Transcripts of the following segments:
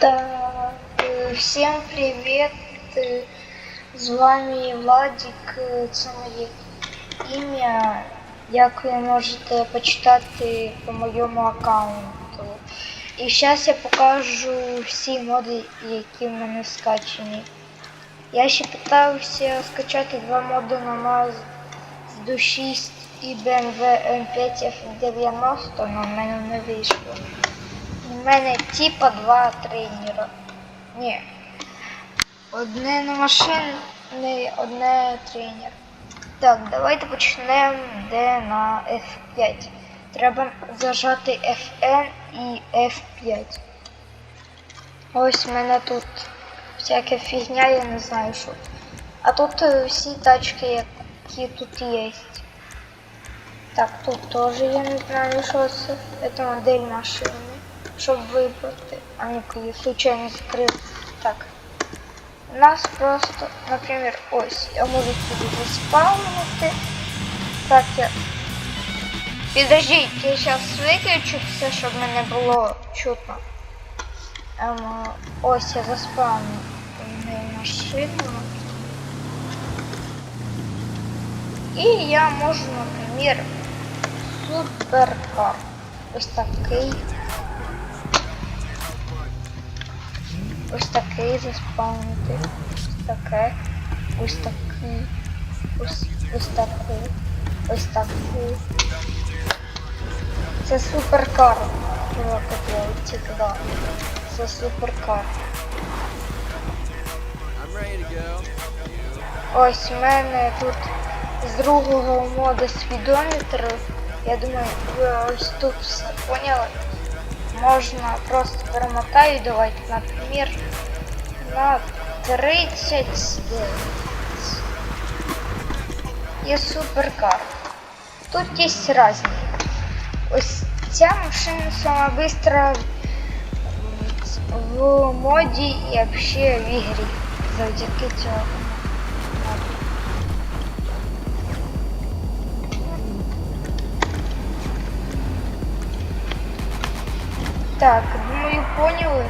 Так, е, всім привіт! Е, З вами Владик, е, це моє ім'я. Як ви можете почитати по моєму аккаунту. І зараз я покажу всі моди, які в мене скачані. Я ще питався скачати два моди на Mazda 6 і BMW M5 F90, але в мене не вийшло. У мене типа два тренера. Ні. Одне на машини, одне тренер. Так, давайте почнемо де на F5. Треба зажати FN і F5. Ось в мене тут всяка фігня, я не знаю що. А тут е, всі тачки, які тут є. Так, тут теж я не знаю, що це. Це модель машини. Щоб вибрати. А ну-ка, случайно закрив. Так. У нас просто, наприклад, ось, я можу сюди заспавнити. Так, я. Підождіть, я зараз виключу все, щоб мене було чутно. Ем, ось я заспавню машину. І я можу, наприклад, суперкар. Ось такий. Ось такий заспавнити. Ось таке. Ось такий. Ось, ось такий. Ось такий. Це суперкар. Це суперкар. Ось у мене тут з другого моду спідометр. Я думаю, ви ось тут все поняли. Можна просто перемотаю, давайте, наприклад, на 39. Є суперкар. Тут є різні. Ось ця машина сама быстро в, моді і вообще в ігрі. Завдяки цього. Так, думаю, поняли.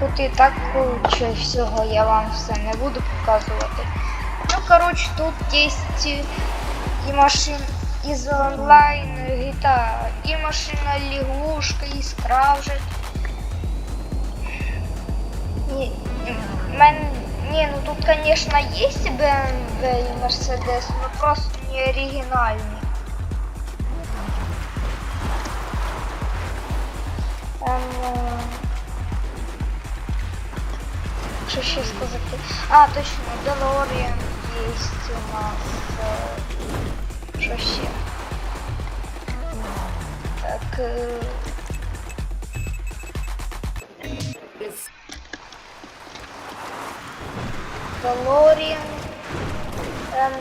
Тут і так куча всього, я вам все не буду показувати. Ну, коротше, тут є і машин із онлайн GTA, і машина лягушка, і справжить. Ні, мен, ні, ну тут, конечно, есть BMW и Mercedes, но просто не оригинальный. Ем, е, Що ще сказати? А, точно, DeLorean есть у нас. е, Що ще? Так. е, DeLorean. Там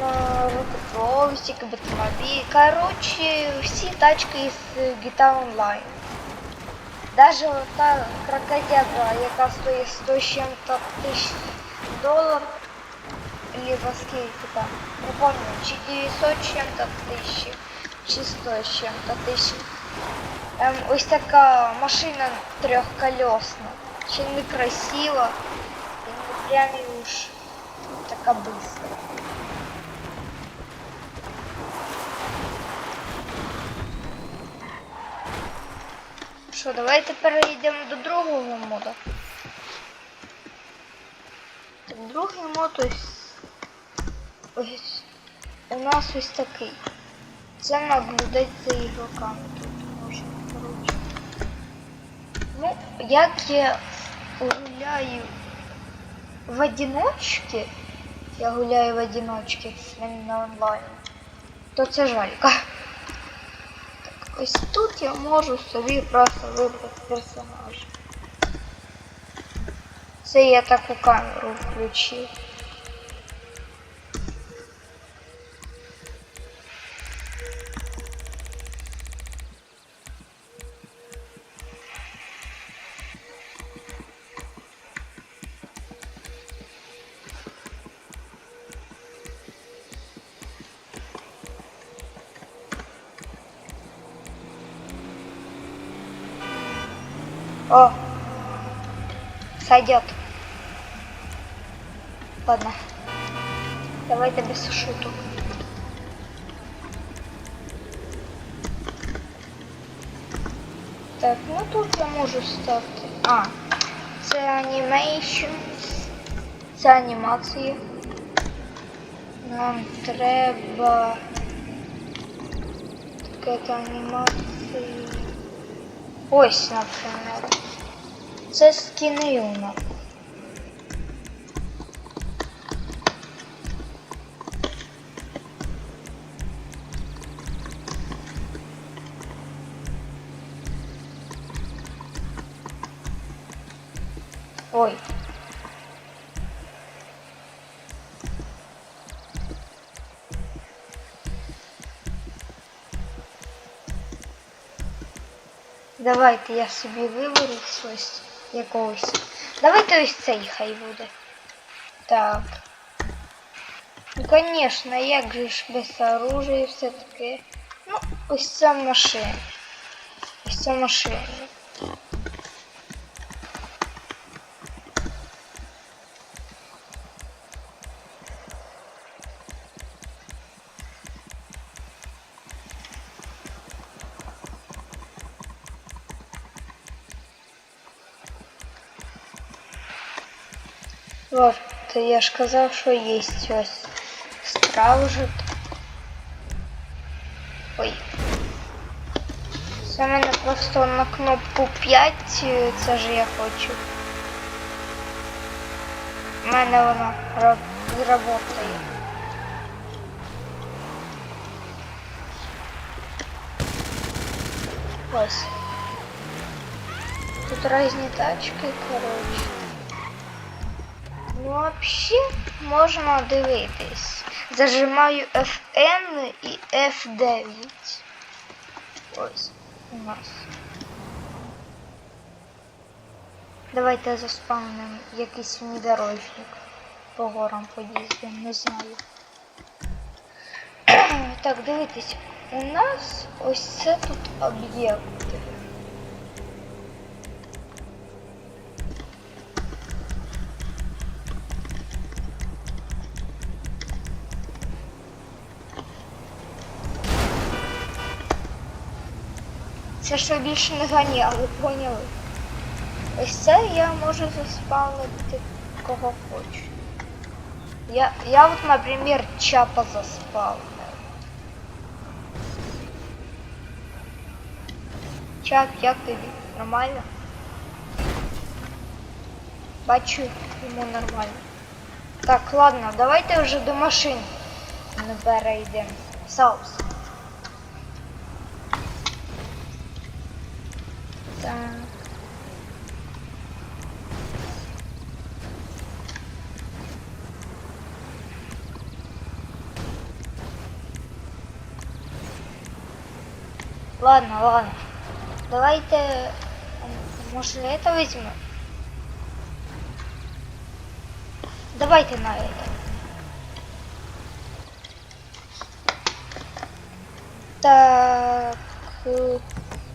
ротоповсик, Батмобиль. Короче, все тачки из е, GTA Online. Даже та крокодяга, яка стоїть 100 з чим-то тисяч доларів, либо скільки там, не помню, чи 900 з чим-то тисяч, чи 100 з чим-то тисяч. Ем, ось така машина трьохколесна, ще не красива, і не прям і уж така быстра. Що, давайте перейдемо до другого моду. Другий мод ось, ось у нас ось такий. Це наблюдати за ігроками тут можна, коротше. Ну, як я гуляю в одиночці, я гуляю в одиночці, не на онлайн, то це жалька. Ось тут я можу собі просто вибрати персонажа. Це я таку камеру включив. О! Сойдет. Ладно. Давайте без шуток. Так, ну тут я можу ставити. А, це анімейшн. Це анімації. Нам треба таке анімації. Ось, наприклад. Це скіни у нас. Ой. Давайте я собі виберу щось якогось. Давайте ось цей хай буде. Так. Ну, конечно, як же ж без оружия і все таке. Ну, ось ця машина. Ось ця машина. Вот, я ж казав, що є ось стражик. Ой. Це в мене просто на кнопку 5, е, це ж я хочу. У мене вона ра- работає. Ось. Тут різні тачки, коротше. Вообще можна дивитись. Зажимаю FN і F9. Ось у нас. Давайте заспавним якийсь внедорожник. По горам поїздимо, не знаю. так, дивитись, у нас ось це тут об'єкти. Це що більше не ганяли, поняли? Ось це я можу заспавнити кого хочу. Я, я от, наприклад, чапа заспавнив. Чап, як тобі? Нормально? Бачу, йому нормально. Так, ладно, давайте вже до машин не перейдемо. Саус. Так. Ладно, ладно. Давайте, может, это возьмем? Давайте на это. Так,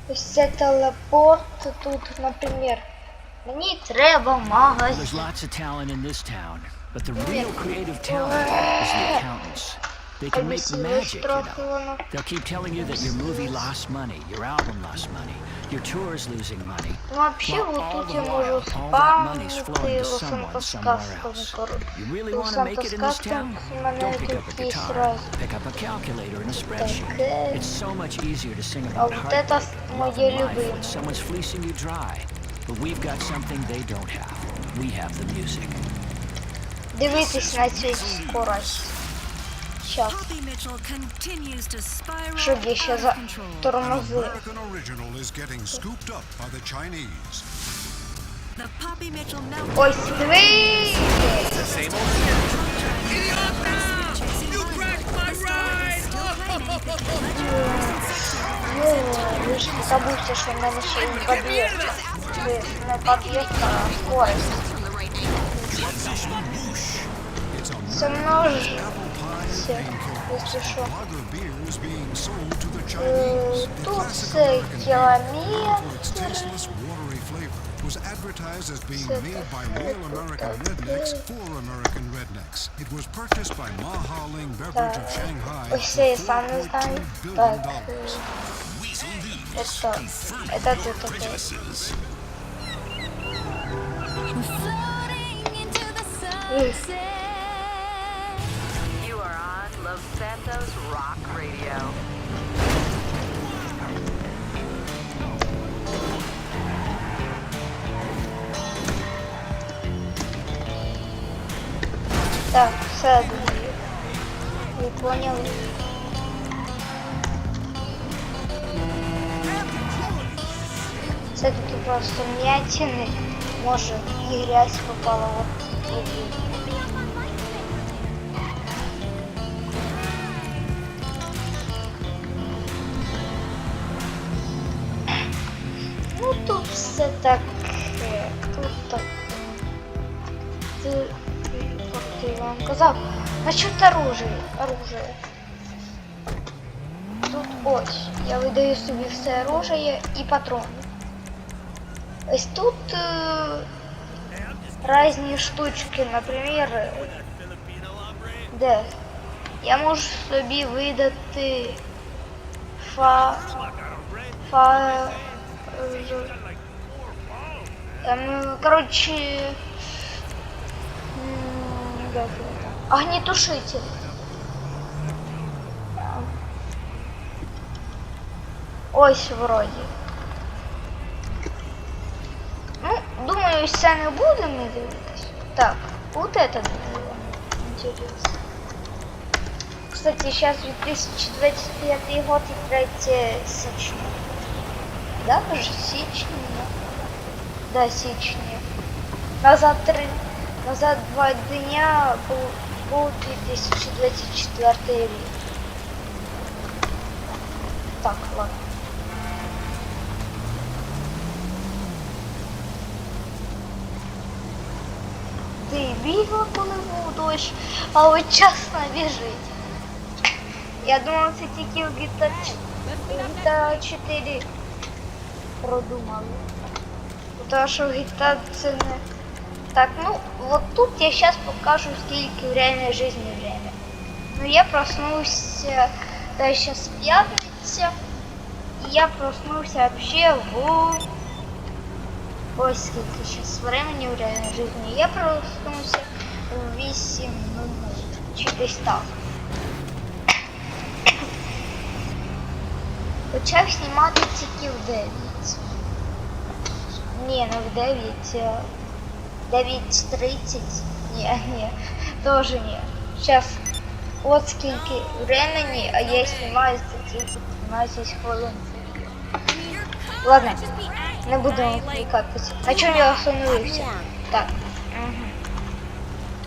ось це телепорт тут, наприклад. Мені треба There's магазин. lots of talent in this town, but the real creative talent is the accountants. They can make Ось magic, you трохи know. воно. They'll keep telling you that your movie lost money, your album lost money, your tour is losing money. Ну, вообще, Well, вот all тут the я можу while, all that money's flowing спамити to лосом someone somewhere подсказками, else. коротше. You really want to Лосом make it in this town? подсказками в мене Don't pick up a тут є guitar. сразу. Pick up a calculator and a spreadsheet. Таке. It's so much easier to sing А about вот это heartbreak, love моє and life любиме. when someone's fleecing you dry. But we've got something they don't have. We have the music. Дивитись на цю скорость. Щас. Poppy Mitchell continues to spiral Щоб я ще out за of control. тормозив. American original is getting scooped up by the Chinese. The Poppy Mitchell meltdown Ось дивись! Ну, ви ж не забудьте, що в мене ще й під'їзд. Ви не під'їзд, а скорость. It's a Це множиться, apple pie якщо що. lager beer is being sold to the Е, Chinese. The Тут classic це American beer for its кілометр. tasteless, watery flavor was advertised as being Super. made by real American rednecks for American rednecks. It was purchased by Mahaling Beverage of Shanghai Ось for це я сам не $4.2 знаю. billion. Так. dollars. Это, это ты такой. You are on Los Santos Rock Radio. Так, все друзі. Ви поняли? Це такі просто м'ятини. Може і грязь попала в так. е, Тут так. Ти, ти, я вам казав. Насчет оружия. Оружие. Тут ось. Я видаю собі все оружие і патрони. Ось тут е, різні штучки, наприклад. е, Де? Я можу собі видати фа. Фа. е, Ем, короче, м, як його там? огнетушитель. Ем, Ось вроді. Ну, думаю, це не будемо дивитись. Так, вот это было интересно. Кстати, сейчас 2025 год и 3 січня. Да, вже січня. Да, січня. Назад три. Назад два дня був, був 2024 рік. Так, ладно. Ти бігла, коли був дощ, а от час біжить. Я думав, це тільки в GTA, ч- в GTA 4 продумали. Потому що GTA це не... Так, ну, вот тут я сейчас покажу, скільки в реальной жизни время. Ну, я проснулся, да, сейчас пятница, и я проснулся вообще в... Ой, сколько сейчас времени в реальной жизни. Я проснулся в 8.00, чи десь так. Почав знімати тільки в 9. Ні, не в 9, а 9.30. Ні, ні, тоже ні. Сейчас от скільки времени, а я знімаю за тільки 15 хвилин. Ладно, не будемо відвлекатися. На чому я остановився? Так. Угу.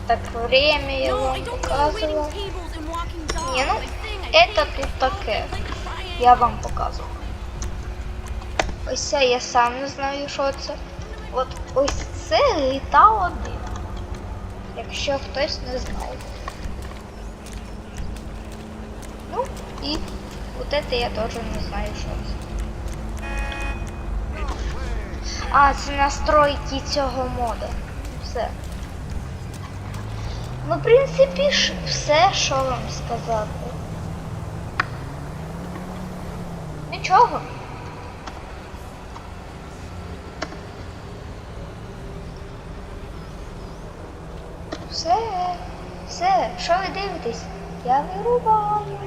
Так, время я вам показувала. Ні, ну, это тут таке. Я вам показував. Ось це я сам не знаю, що це. От ось це GTA 1. Якщо хтось не знає. Ну, і от це я теж не знаю, що це. А, це настройки цього мода. Все. Ну, в принципі, ж все, що вам сказати. Нічого. Все, що ви дивитесь? Я вирубаю.